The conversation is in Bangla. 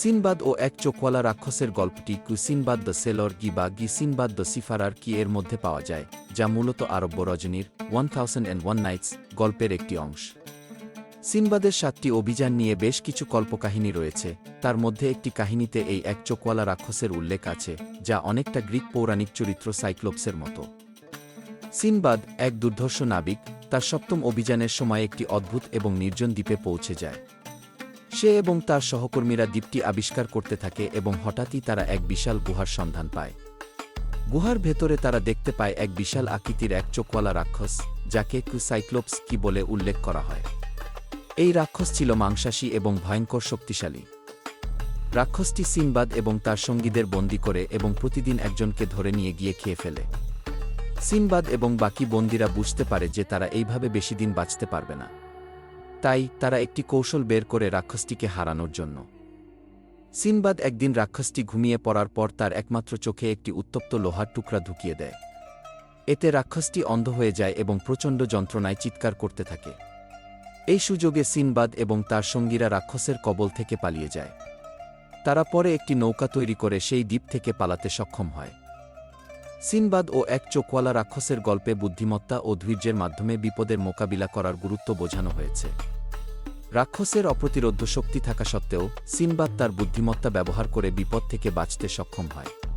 সিনবাদ ও এক চোখওয়ালা রাক্ষসের গল্পটি কু সিনবাদ দ্য সেলর গি বা গি সিনবাদ দ্য সিফারার কি এর মধ্যে পাওয়া যায়, যা মূলত আরব্য রজনীর one thousand and one nights গল্পের একটি অংশ। সিনবাদের সাতটি অভিযান নিয়ে বেশ কিছু কল্পকাহিনী রয়েছে, তার মধ্যে একটি কাহিনীতে এই এক চোখওয়ালা রাক্ষসের উল্লেখ আছে, যা অনেকটা গ্রিক পৌরাণিক চরিত্র সাইক্লোপসের মতো। সিনবাদ, এক দুর্ধর্ষ নাবিক, তার সপ্তম অভিযানের সময় একটি অদ্ভুত এবং নির্জন দ্বীপে পৌঁছে যায়। সে এবং তার সহকর্মীরা দ্বীপটি আবিষ্কার করতে থাকে এবং হঠাৎই তারা এক বিশাল গুহার সন্ধান পায়। গুহার ভেতরে তারা দেখতে পায় এক বিশাল আকৃতির এক চোখওয়ালা রাক্ষস, যাকে সাইক্লোপস কি বলে উল্লেখ করা হয়। এই রাক্ষস ছিল মাংসাশী এবং ভয়ঙ্কর শক্তিশালী। রাক্ষসটি সিনবাদ এবং তার সঙ্গীদের বন্দী করে এবং প্রতিদিন একজনকে ধরে নিয়ে গিয়ে খেয়ে ফেলে। সিনবাদ এবং বাকি বন্দীরা বুঝতে পারে যে তারা এইভাবে বেশি দিন বাঁচতে পারবে না। তাই তারা একটি কৌশল বের করে রাক্ষসটিকে হারানোর জন্য। সিনবাদ একদিন রাক্ষসটি ঘুমিয়ে পড়ার পর তার একমাত্র চোখে একটি উত্তপ্ত লোহার টুকরা ঢুকিয়ে দেয়। এতে রাক্ষসটি অন্ধ হয়ে যায় এবং প্রচণ্ড যন্ত্রণায় চিৎকার করতে থাকে। এই সুযোগে সিনবাদ এবং তার সঙ্গীরা রাক্ষসের কবল থেকে পালিয়ে যায়। তারা পরে একটি নৌকা তৈরি করে সেই দ্বীপ থেকে পালাতে সক্ষম হয়। সিনবাদ ও এক চোখওয়ালা রাক্ষসের গল্পে বুদ্ধিমত্তা ও ধৈর্যের মাধ্যমে বিপদের মোকাবিলা করার গুরুত্ব বোঝানো হয়েছে। রাক্ষসের অপ্রতিরোধ্য শক্তি থাকা সত্ত্বেও, সিনবাদ তার বুদ্ধিমত্তা ব্যবহার করে বিপদ থেকে বাঁচতে সক্ষম হয়।